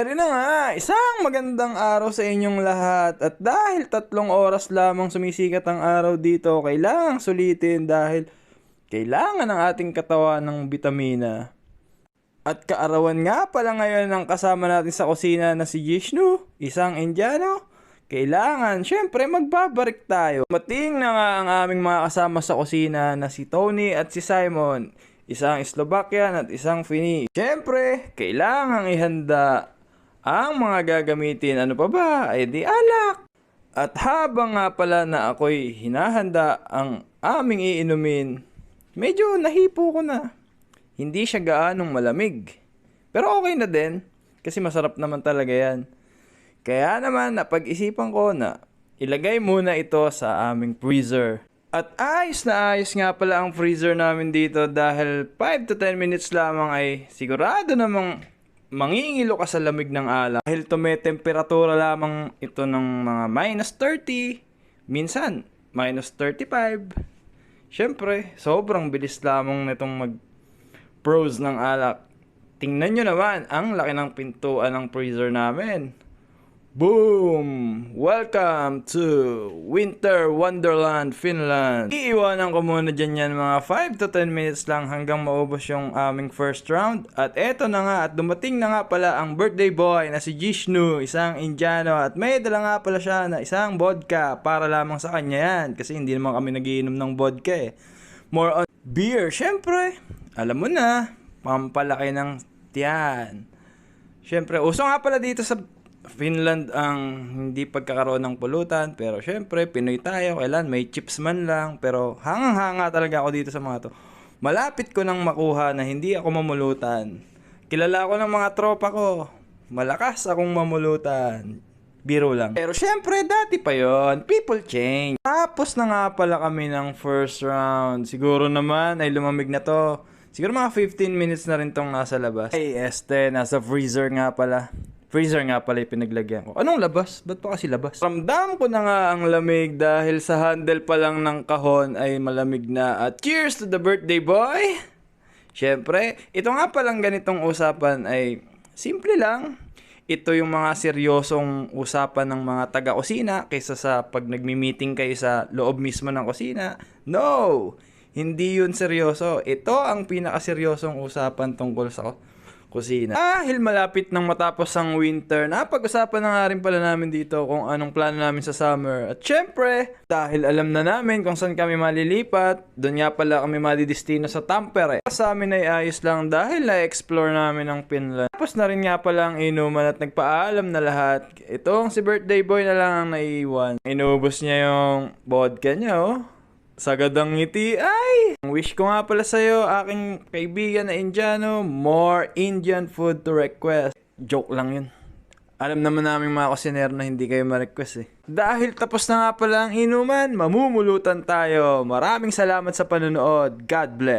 Eri na nga, isang magandang araw sa inyong lahat. At dahil tatlong oras lamang sumisikat ang araw dito, kailangang sulitin dahil kailangan ng ating katawan ng bitamina. At kaarawan nga pala ngayon ng kasama natin sa kusina na si Jishnu, isang Indiano. Kailangan, syempre magbabarik tayo. Mating na nga ang aming mga kasama sa kusina na si Tony at si Simon. Isang Slovakian at isang Finnish. Syempre, kailangan ihanda ang mga gagamitin. Ano pa ba? Ay di alak. At habang nga pala na ako'y hinahanda ang aming iinumin, medyo nahipo ko na. Hindi siya gaanong malamig. Pero okay na din, kasi masarap naman talaga yan. Kaya naman napag-isipan ko na ilagay muna ito sa aming freezer. At ayos na ayos nga pala ang freezer namin dito dahil 5 to 10 minutes lamang ay sigurado namang mangingilo ka sa lamig ng alak. Dahil tumetemperatura lamang ito ng mga minus 30, minsan minus 35. Siyempre, sobrang bilis lamang nitong mag pros ng alak. Tingnan nyo naman, ang laki ng pintuan ng freezer namin. Boom! Welcome to Winter Wonderland, Finland. Iiwanan ko muna dyan yan mga 5 to 10 minutes lang hanggang maubos yung aming first round. At eto na nga, at dumating na nga pala ang birthday boy na si Jishnu, isang Indiano. At may dala nga pala siya na isang vodka para lamang sa kanya yan. Kasi hindi naman kami nagiinom ng vodka eh. More on beer, syempre. Alam mo na, pampalaki ng tiyan. Syempre, uso nga pala dito sa Finland ang hindi pagkakaroon ng pulutan. Pero syempre, Pinoy tayo. Kailan may chips man lang. Pero hangang-hanga talaga ako dito sa mga to. Malapit ko nang makuha na hindi ako mamulutan. Kilala ko ng mga tropa ko. Malakas akong mamulutan. Biro lang. Pero syempre, dati pa yon People change. Tapos na nga pala kami ng first round. Siguro naman ay lumamig na to. Siguro mga 15 minutes na rin tong nasa labas. Ay, este, nasa freezer nga pala. Freezer nga pala yung pinaglagyan ko. Anong labas? Ba't pa kasi labas? Ramdam ko na nga ang lamig dahil sa handle pa lang ng kahon ay malamig na. At cheers to the birthday boy! Siyempre, ito nga palang ganitong usapan ay simple lang. Ito yung mga seryosong usapan ng mga taga-kusina kaysa sa pag nagmi-meeting kayo sa loob mismo ng kusina. No! Hindi yun seryoso. Ito ang pinakaseryosong usapan tungkol sa kusina. Dahil malapit nang matapos ang winter, napag-usapan na nga rin pala namin dito kung anong plano namin sa summer. At syempre, dahil alam na namin kung saan kami malilipat, doon nga pala kami madidestino sa Tampere. Sa amin ay ayos lang dahil na-explore namin ang Finland. Tapos na rin nga pala ang inuman at nagpaalam na lahat. Itong si birthday boy na lang ang naiiwan. Inubos niya yung vodka niya oh. Sagadang ngiti ay! Ang wish ko nga pala sa'yo, aking kaibigan na Indiano, more Indian food to request. Joke lang yun. Alam naman namin mga kusinero na hindi kayo ma-request eh. Dahil tapos na nga pala ang inuman, mamumulutan tayo. Maraming salamat sa panonood. God bless.